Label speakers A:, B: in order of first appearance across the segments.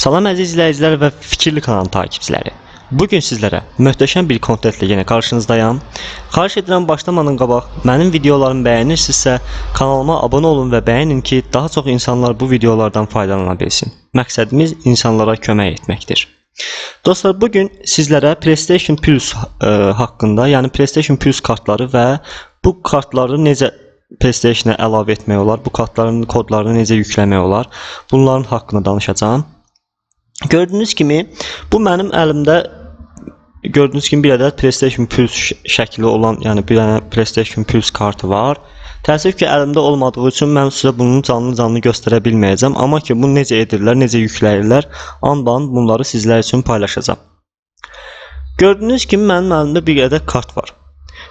A: Salam əziz izləyicilər və Fikirli kanalı takipçiləri. Bu gün sizlərə bir kontentlə yenə qarşınızdayam. Xahiş edirəm başlamadan qabaq mənim videolarımı bəyənirsinizsə kanalıma abunə olun və bəyənin ki, daha çox insanlar bu videolardan faydalana bilsin. Məqsədimiz insanlara kömək etməkdir. Dostlar, bu gün sizlərə PlayStation Plus ə, haqqında, yəni PlayStation Plus kartları və bu kartları necə PlayStation-a əlavə etmək olar, bu kartların kodlarını necə yükləmək olar, bunların haqqında danışacağam. Gördüyünüz kimi bu mənim əlimdə gördüyünüz kimi bir ədəd PlayStation Plus şəkli olan, yəni bir dənə PlayStation Plus kartı var. Təəssüf ki, əlimdə olmadığı üçün mən sizə bunu canlı-canlı göstərə bilməyəcəm, amma ki, bunu necə edirlər, necə yükləyirlər, andan bunları sizlər üçün paylaşacağam. Gördüyünüz kimi mənim əlimdə bir ədəd kart var.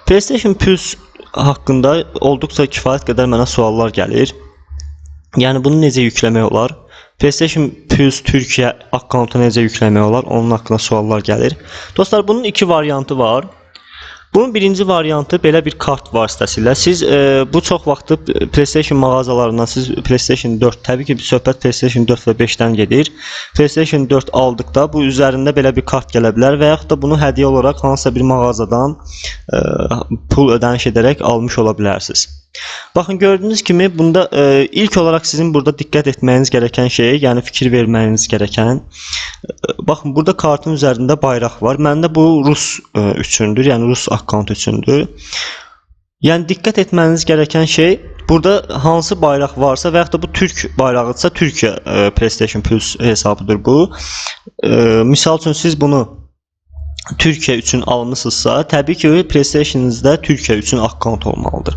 A: PlayStation Plus haqqında olduqca kifayət qədər mənə suallar gəlir. Yəni bunu necə yükləmək olar? PlayStation Plus Türkiyə akkauntu necə yükləmək olar? Onun haqqında suallar gəlir. Dostlar, bunun iki variantı var. Bunun birinci variantı belə bir kart vasitəsilə siz e, bu çox vaxtı PlayStation mağazalarından siz PlayStation 4 təbii ki, söhbət PlayStation 4 və 5-dən gedir. PlayStation 4 aldıqda bu üzərində belə bir kart gələ bilər və yaxud da bunu hədiyyə olaraq hansısa bir mağazadan e, pul ödəniş edərək almış ola bilərsiniz. Baxın gördüyünüz kimi bunda e, ilk olaraq sizin burada diqqət etməyiniz gerəkən şey, yəni fikir verməyiniz gerəkən e, baxın burada kartın üzərində bayraq var. Məndə bu rus e, üçündür, yəni rus akkaunt üçündür. Yəni diqqət etməniz gerəkən şey burada hansı bayraq varsa və da bu türk bayrağıdsa Türkiyə e, PlayStation Plus hesabıdır bu. E, misal üçün siz bunu Türkiyə üçün almısınızsa, təbii ki, PlayStation-inizdə Türkiyə üçün akkaunt olmalıdır.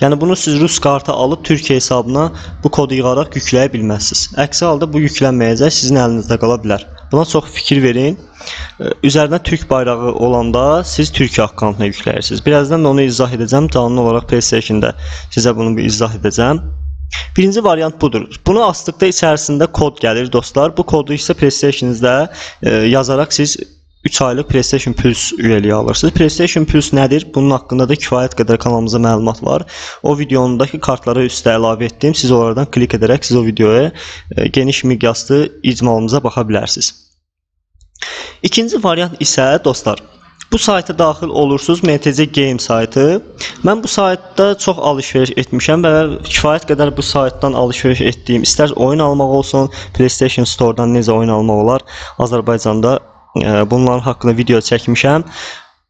A: Yəni bunu siz rus kartı alıb Türkiyə hesabına bu kodu yığaraq yükləyə bilməzsiniz. Əksi halda bu yüklənməyəcək, sizin əlinizdə qala bilər. Buna çox fikir verin. Üzərinə türk bayrağı olanda siz Türkiyə akkauntuna yükləyirsiniz. Birazdan da onu izah edəcəm. Canlı olaraq PlayStation-da sizə bunu bir izah edəcəm. Birinci variant budur. Bunu asdıqda içərisində kod gəlir dostlar. Bu kodu isə PlayStation-inizdə e, yazaraq siz 3 aylıq PlayStation Plus üyeliyi alırsınız. PlayStation Plus nədir? Bunun haqqında da kifayət qədər kanalımızda məlumat var. O videonundakı kartları üstə əlavə etdim. Siz onlardan klik edərək siz o videoya e, geniş miqyaslı icmalımıza baxa bilərsiniz. İkinci variant isə dostlar, bu sayta daxil olursunuz, MTC Game saytı. Mən bu saytda çox alış-veriş etmişəm və kifayət qədər bu saytdan alış-veriş etdiyim, istər oyun almaq olsun, PlayStation Store-dan necə oyun almaq olar, Azərbaycanda bunların haqqında video çəkmişəm.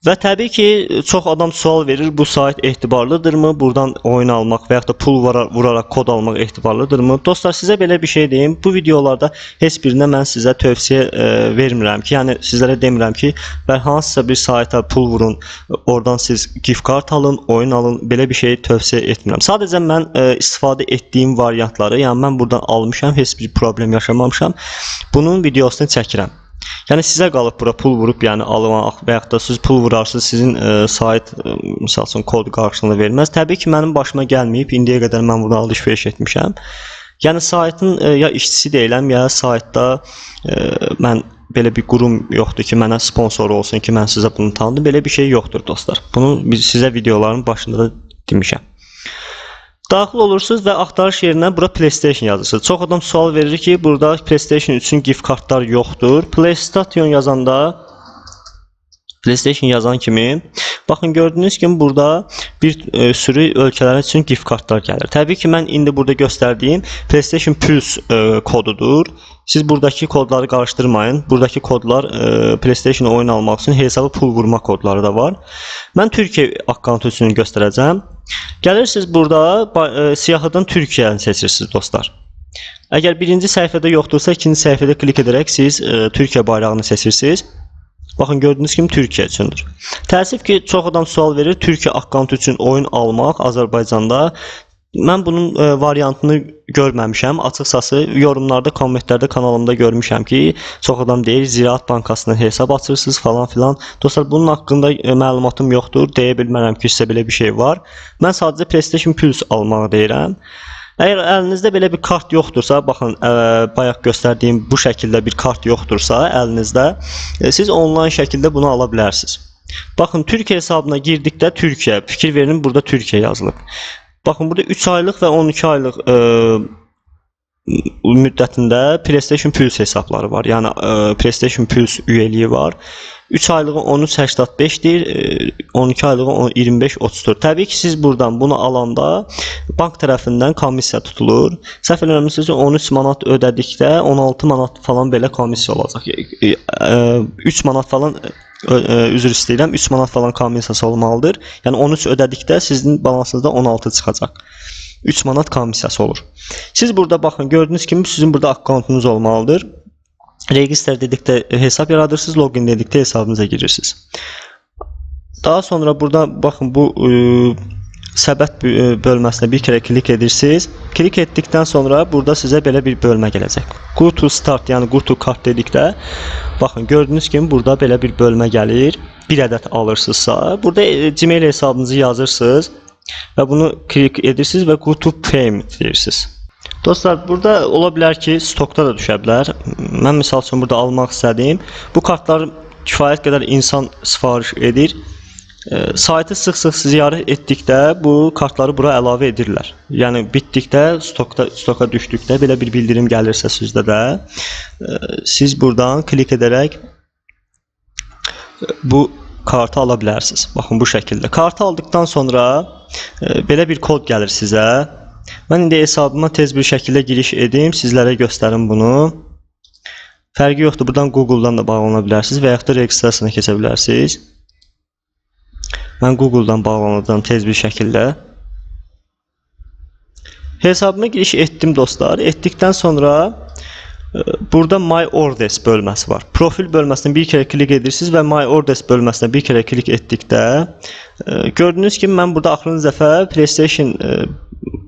A: Və təbii ki, çox adam sual verir, bu sayt etibarlıdırmı? Burdan oyun almaq və yaxud da pul vura- vuraraq kod almaq etibarlıdırmı? Dostlar, sizə belə bir şey deyim. Bu videolarda heç birinə mən sizə tövsiyə e, vermirəm ki, yəni sizlərə demirəm ki, və hansısa bir sayta pul vurun, oradan siz gift card alın, oyun alın. Belə bir şey tövsiyə etmirəm. Sadəcə mən e, istifadə etdiyim variantları, yəni mən buradan almışam, heç bir problem yaşamamışam. Bunun videosunu çəkirəm. Yəni sizə qalıb bura pul vurub, yəni almaq və yaxud da siz pul vurarsınız, sizin e, sayt e, məsəl üçün kod qarşılığında verməz. Təbii ki, mənim başıma gəlməyib. İndiyə qədər mən bunu alış-veriş etmişəm. Yəni saytın e, ya işçisi deyiləm, ya saytda e, mən belə bir qurum yoxdur ki, mənə sponsor olsun ki, mən sizə bunu tanıdım. Belə bir şey yoxdur dostlar. Bunu biz sizə videoların başında da demişəm. Daxil olursunuz və axtarış yerinə bura PlayStation yazırsınız. Çox adam sual verir ki, burada PlayStation üçün gift kartlar yoxdur. PlayStation yazanda PlayStation yazan kimi baxın gördüyünüz kimi burada bir e, sürü ölkələr üçün gift kartlar gəlir. Təbii ki, mən indi burada göstərdiyim PlayStation Plus e, kodudur. Siz buradakı kodları qarışdırmayın. Buradakı kodlar e, PlayStation oyun almaq üçün hesaba pul vurma kodları da var. Mən Türkiyə akkauntu üçün göstərəcəm. Gəlirsiniz burada e, siyahıdan Türkiyəni seçirsiniz dostlar. Əgər birinci səhifədə yoxdursa, ikinci səhifədə klik edərək siz e, Türkiyə bayrağını seçirsiniz. Baxın gördüyünüz kimi Türkiyə üçündür. Təəssüf ki, çox adam sual verir Türkiyə akkauntu üçün oyun almaq Azərbaycanda. Mən bunun e, variantını görməmişəm. Açıqcası yorumlarda, kommentlərdə kanalımda görmüşəm ki, çox adam deyir Ziraat Bankasından hesab açırsınız falan filan. Dostlar, bunun haqqında e, məlumatım yoxdur. Deyə bilmərəm ki, sizə belə bir şey var. Mən sadəcə PlayStation Plus almağı deyirəm. Əgər əlinizdə belə bir kart yoxdursa, baxın, ə, bayaq göstərdiyim bu şəkildə bir kart yoxdursa əlinizdə, e, siz onlayn şəkildə bunu ala bilərsiniz. Baxın, Türkiyə hesabına girdikdə Türkiyə, fikir verin, burada Türkiyə yazılıb. Baxın, burada 3 aylıq və 12 aylıq ə, müddətində PlayStation Plus hesabları var. Yəni ə, PlayStation Plus üyeliyi var. 3 aylığı 13.85-dir, ə, 12 aylığı 10 25.34. Təbii ki, siz buradan bunu alanda bank tərəfindən komissiya tutulur. Səhv eləmirəmsə 13 manat ödədikdə 16 manat falan belə komissiya olacaq. Ə, ə, 3 manat falan üzr istəyirəm 3 manat falan komissiyası olmalıdır. Yəni 13 ödədikdə sizin balansınızda 16 çıxacaq. 3 manat komissiyası olur. Siz burada baxın gördüyünüz kimi sizin burada akkauntunuz olmalıdır. Register dedikdə hesab yaradırsınız, login dedikdə hesabınıza girirsiniz. Daha sonra burada baxın bu ə, səbət ə, bölməsinə bir kərə klik edirsiniz. Klik etdikdən sonra burada sizə belə bir bölmə gələcək. Go to start, yəni go to kart dedikdə baxın gördüyünüz kimi burada belə bir bölmə gəlir. Bir ədəd alırsınızsa, burada e, Gmail hesabınızı yazırsınız və bunu klik edirsiniz və go to payment deyirsiniz. Dostlar, burada ola bilər ki, stokda da düşə bilər. Mən misal üçün burada almaq istədiyim bu kartları kifayət qədər insan sifariş edir. E, saytı sıx-sıx ziyarət etdikdə bu kartları bura əlavə edirlər. Yəni bitdikdə, stokda stoka düşdükdə belə bir bildirim gəlirsə sizdə də e, siz buradan klik edərək bu kartı ala bilərsiniz. Baxın bu şəkildə. Kartı aldıqdan sonra belə bir kod gəlir sizə. Mən indi hesabıma tez bir şəkildə giriş edim, sizlərə göstərim bunu. Fərqi yoxdur. Buradan Google-dan da bağlana bilərsiniz və yaxud da registrasiyasına keçə bilərsiniz. Mən Google-dan bağlanacağam tez bir şəkildə. Hesabıma giriş etdim dostlar. Etdikdən sonra burada My Orders bölməsi var. Profil bölməsinə bir kərə klik edirsiniz və My Orders bölməsinə bir kərə klik etdikdə e, gördüyünüz kimi mən burada axırıncı dəfə PlayStation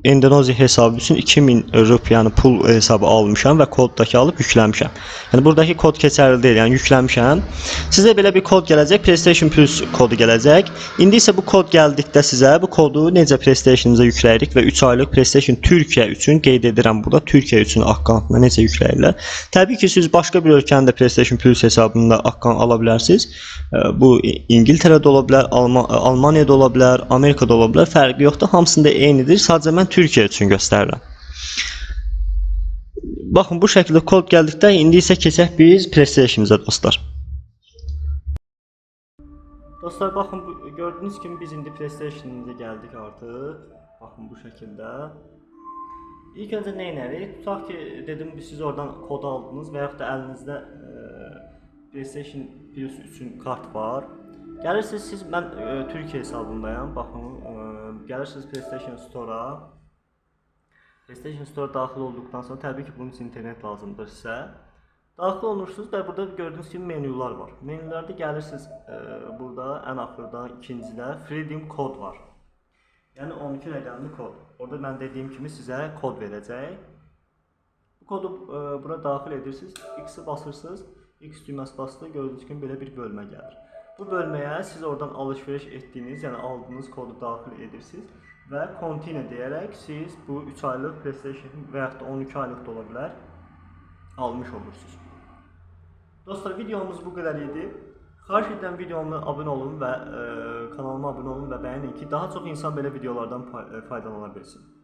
A: e, Indoneziya hesabı üçün 2000 rupiyanı pul hesabı almışam və koddakı alıb yükləmişəm. Yəni buradakı kod keçərli deyil, yəni yükləmişəm. Sizə belə bir kod gələcək, PlayStation Plus kodu gələcək. İndi isə bu kod gəldikdə sizə bu kodu necə PlayStation-unuza yükləyirik və 3 aylıq PlayStation Türkiyə üçün qeyd edirəm burada Türkiyə üçün akkauntuna necə yükləyirlər. Təbii ki, siz başqa bir ölkənin də PlayStation Plus hesabında akkaunt ala bilərsiniz. Bu İngiltərədə ola bilər, Alman Almaniyada ola bilər, Amerikada ola bilər, fərqi yoxdur. Hamısında eynidir. Sadəcə mən Türkiyə üçün göstərirəm. Baxın bu şəkildə kod gəldikdə indi isə keçək biz PlayStation-uza dostlar. Dostlar baxın gördüyünüz kimi biz indi PlayStation-uza gəldik artıq. Baxın bu şəkildə. İlk öncə nə edərik? Tutaq ki, dedim siz oradan kod aldınız və yaxud da əlinizdə e, PlayStation Plus üçün kart var. Gəlirsiniz siz mən e, Türkiyə hesabındayam. Baxın, e, gəlirsiniz PlayStation Store-a. PlayStation Store daxil olduqdan sonra təbii ki, bunun üçün internet lazımdır sizə. Daxil olursunuz və burada gördüyünüz kimi menyular var. Menyularda gəlirsiniz e, burada ən axırda ikincidə Freedom kod var. Yəni 12 rəqəmli kod. Orada mən dediyim kimi sizə kod verəcək. Bu kodu e, bura daxil edirsiniz, X-i basırsınız. X düyməsi basdıqda gördüyünüz kimi belə bir bölmə gəlir. Bu bölməyə siz oradan alış-veriş etdiyiniz, yəni aldığınız kodu daxil edirsiniz və continue deyərək siz bu 3 aylıq PlayStation və yaxud da 12 aylıq da ola bilər almış olursunuz. Dostlar videomuz bu qədər idi. Xahiş edirəm videoma abunə olun və e, kanalıma abunə olun və bəyənin ki, daha çox insan belə videolardan e, faydalana bilsin.